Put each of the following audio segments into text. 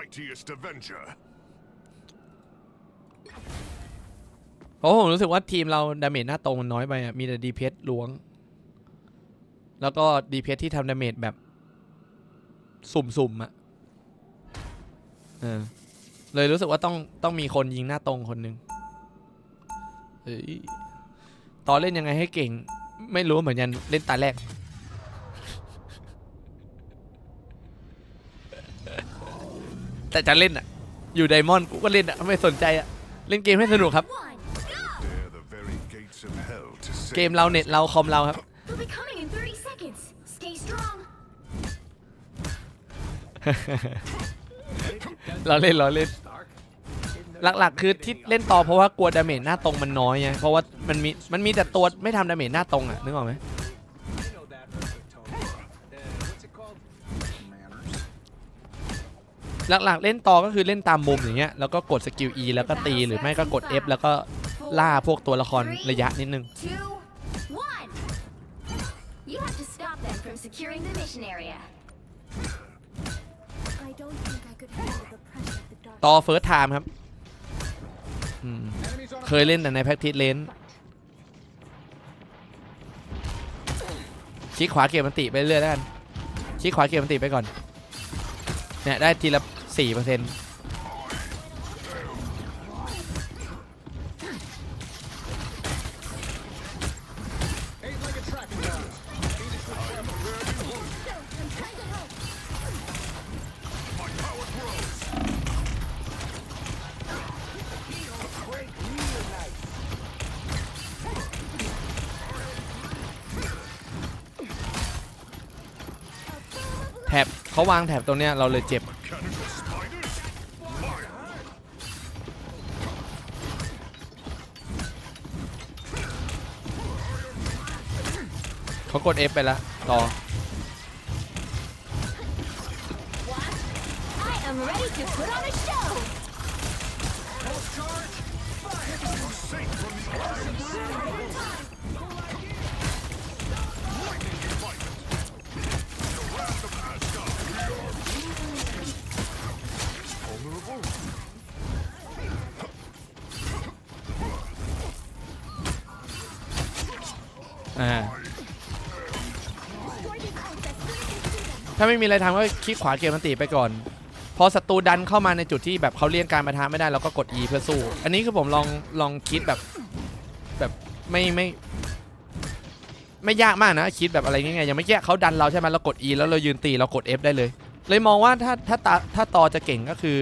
mightiest Avenger. เพราะผมรู้สึกว่าทีมเราดาเมจหน้าตรงมันน้อยไปอะมีแต่ดีเพสล้วง แล้วก็ดีเพสที่ทำดาเมจแบบ สุ่มๆอะเออเลยรู้สึกว่าต้องต้องมีคนยิงหน้าตรงคนหนึ่งเอ้ยตอนเล่นยังไงให้เก่ง ไม่รู้เหมือนกันเล่นตาแรก แต่จะเล่นอะ อยู่ไดมอนด์กูก็เล่นอะไม่สนใจอะ เล่นเกมให้สนุกครับ เกมเราเน็ตเราคอมเราครับ เราเล่นเราเล่น หลักๆ คือที่เล่นต่อเพราะว่ากลัวดาเมจหน้าตรงมันน้อยไงเพราะว่ามันมีมันมีแต่ตัวไม่ทำดาเมจหน้าตรงอะนึกออกไหม หลักๆเล่นต่อก็คือเล่นตามมุมอย่างเงี้ยแล้วก็กดสกิล E แล้วก็ตีหรือไม่ก็กด F แล้วก็ล่าพวกตัวละครระยะนิดนึง Two, one. You have to stop them from securing the mission area. I don't think I could handle the pressure of the dark. ต่อเฟิร์สไทม์ครับอืม Enemies on เคยเล่นแต่ในแพ็กทิสเลนชี้ขวาเก็บมันติไปเรื่อยแล้วกันชี้ขวาเก็บมันติไปก่อนเนี่ยได้ทีละ สี่เปอร์เซ็นต์แถบเขาวางแถบตรงเนี้ยเราเลยเจ็บ เขากด F ไปแล้วต่อ I am ready to put on a show. Safe ถ้าไม่มีอะไรทำก็คลิกขวาเกมมันตีไปก่อน พอศัตรูดันเข้ามาในจุดที่แบบเขาเลี่ยงการประทะไม่ได้เราก็กด E เพื่อสู้ อันนี้คือผมลองลองคิดแบบแบบไม่ไม่ไม่ยากมากนะคิดแบบอะไรง่ายๆย่างไม่แก้เขาดันเราใช่ไหมเรากด E แล้วเรายืนตีเรากด F ได้เลย เลยมองว่าถ้าถ้าตาถ้าตอจะเก่งก็คือ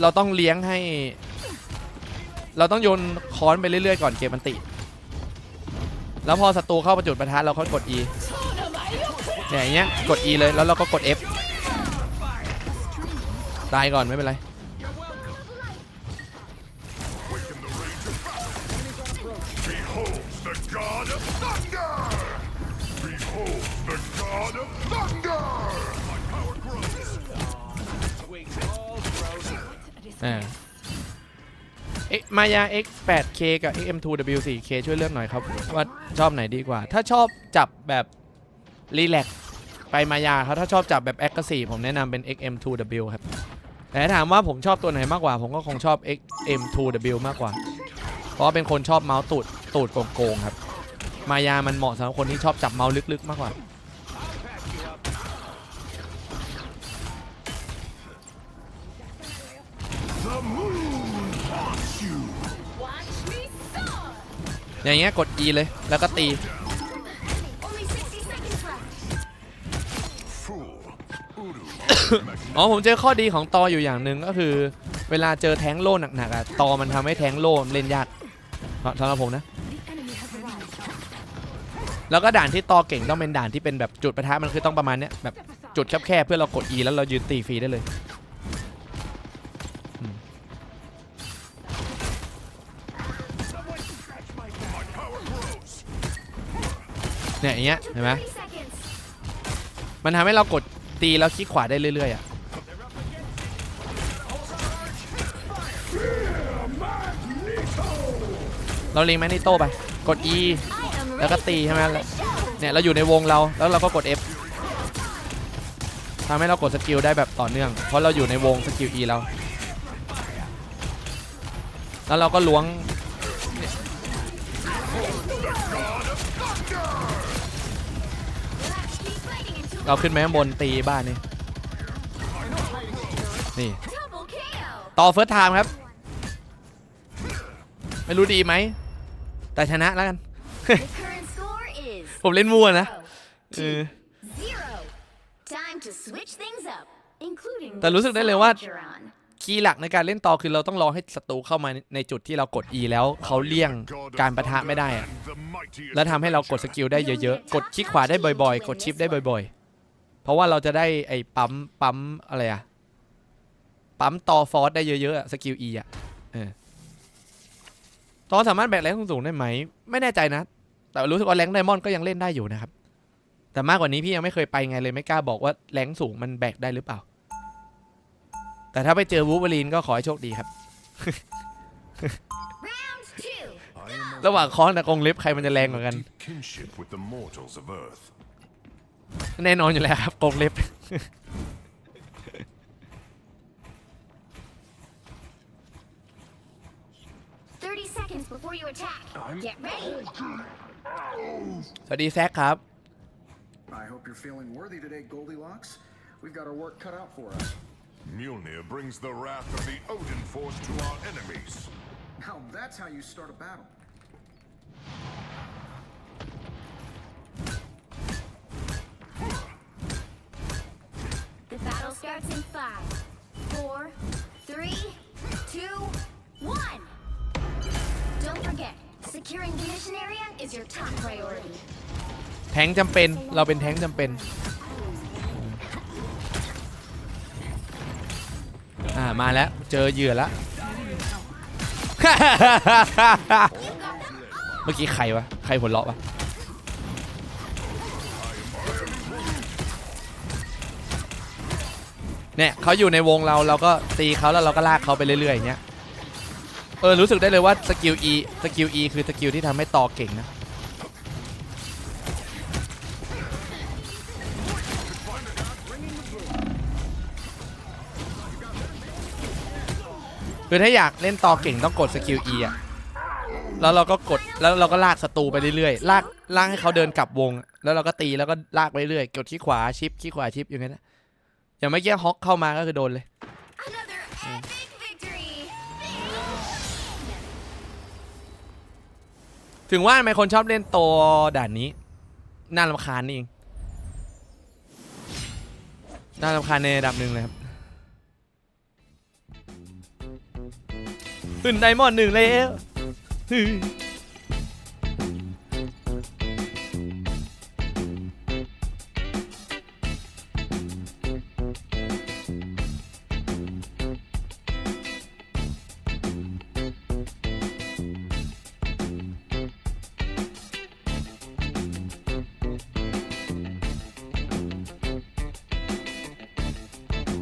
เราต้องเลี้ยงให้ เราต้องโยนค้อนไปเรื่อยๆก่อนเกมมันติ แล้วพอศัตรูเข้าประจุดประทัดเราค่อยกด E อย่างเงี้ยกด E เลยแล้วเราก็กด F ตายก่อนไม่เป็นไรเอ็กมายา X8K กับ XM2W4K ช่วยเลือกหน่อยครับ ว่าชอบไหนดีกว่า ถ้าชอบจับแบบ รีแลกไปมายาเขาถ้าชอบจับแบบแอคทีผมแนะนำเป็น XM2W ครับ แต่ถ้าถามว่าผมชอบตัวไหนมากกว่า ผมก็คงชอบ XM2W มากกว่า เพราะเป็นคนชอบเมาส์ตูดตูดโกงๆครับ มายามันเหมาะสำหรับคนที่ชอบจับเมาส์ลึกๆ มากกว่าอย่างเงี้ยกด E เลยแล้วก็ตี อ๋อผมเจอข้อดีของตออยู่อย่างหนึ่งก็คือ เวลาเจอแทงโล่หนักๆอะตอมันทำให้แทงโล่เล่นยากสำหรับผมนะ แล้วก็ด่านที่ตอเก่งต้องเป็นด่านที่เป็นแบบจุดประทะมันคือต้องประมาณเนี้ยแบบจุดแคบๆเพื่อเรากด E แล้วเรายืนตีฟรีได้เลยเนี่ยอย่างเงี้ยเห็นไหมมันทำให้เรากดตีแล้วคลิกขวาได้เรื่อยๆอะ เราเล็งแมกนิโต้ไปกด E แล้วก็ตีใช่ไหมล้ว a show. เนี่ยเราอยู่ในวงเราแล้วเราก็กด F ทำให้เรากดสกิลได้แบบต่อเนื่อง เพราะเราอยู่ในวงสกิล E แล้วแล้วเราก็ล้วงเราขึ้นไปข้างบนตีบ้านนี่ นี่ ต่อเฟิร์สไทม์ครับ ไม่รู้ดีไหม แต่ชนะแล้วกัน The current score is ผมเล่นมั่วนะ zero เออ zero. Time to switch things up, including แต่รู้สึกได้เลยว่า the side you're on. คีย์หลักในการเล่นต่อคือเราต้องรอให้ศัตรูเข้ามาในจุดที่เรากด E แล้วเขาเลี่ยง God of การประทะไม่ได้ thunder อะ and the mightiest แล้วทำให้เรากดสกิลได้เยอะๆ กดคลิกขวาได้บ่อยๆ กดชิปได้บ่อยๆ เพราะว่าเราจะได้ไอ้ปั๊มปั๊มอะไรอะปั๊มต่อฟอสได้เยอะๆอะสกิล E อะเออ ตอสามารถแบกแรงสูงๆได้ไหม ไม่แน่ใจนะ แต่รู้สึกว่าแรงไดมอนด์ก็ยังเล่นได้อยู่นะครับ แต่มากกว่านี้พี่ยังไม่เคยไปไงเลยไม่กล้าบอกว่าแรงสูงมันแบกได้หรือเปล่า แต่ถ้าไปเจอวูฟเวอรีนก็ขอให้โชคดีครับ Round two. I am ระหว่างค้อนกับกรงเล็บใครมันจะแรงกว่ากัน deep kinship with the mortals of Earth. แน่นอนอยู่แล้วครับกรงเล็บ before you attack. Get ready. สวัสดีแซคครับ I hope you're feeling worthy today, Goldilocks. We've got our work cut out for us. Mjolnir brings the wrath of the Odin Force to our enemies. Now that's how you start a battle. แทงจำเป็นเราเป็นแทงจำเป็นอ่ามาแล้วเจอเหยื่อแล้ว เมื่อกี้ใครวะใครหัวเราะวะเนี่ยเขาอยู่ในวงเราเราก็ตีเขาแล้วเราก็ลากเขาไปเรื่อยๆอย่างเงี้ยเออรู้สึกได้เลยว่าสกิล E สกิล E คือสกิลที่ทำให้ต่อเก่งนะ คือถ้าอยากเล่นต่อเก่งต้องกดสกิล E อะแล้วเราก็กดแล้วเราก็ลากศัตรูไปเรื่อยๆลากลากให้เขาเดินกลับวง แล้วเราก็ตีแล้วก็ลากไปเรื่อยกดที่ขวาชิปที่ขวาชิปอย่างเงี้ยนะอย่างเมื่อกี้ฮอกเข้ามาก็คือโดนเลย Another epic victory. ถึงว่าทำไมคนชอบเล่นตัวด่านนี้ น่ารำคาญนี่เองน่ารำคาญในระดับหนึ่งเลยครับ ขึ้นไดมอนด์หนึ่งแล้ว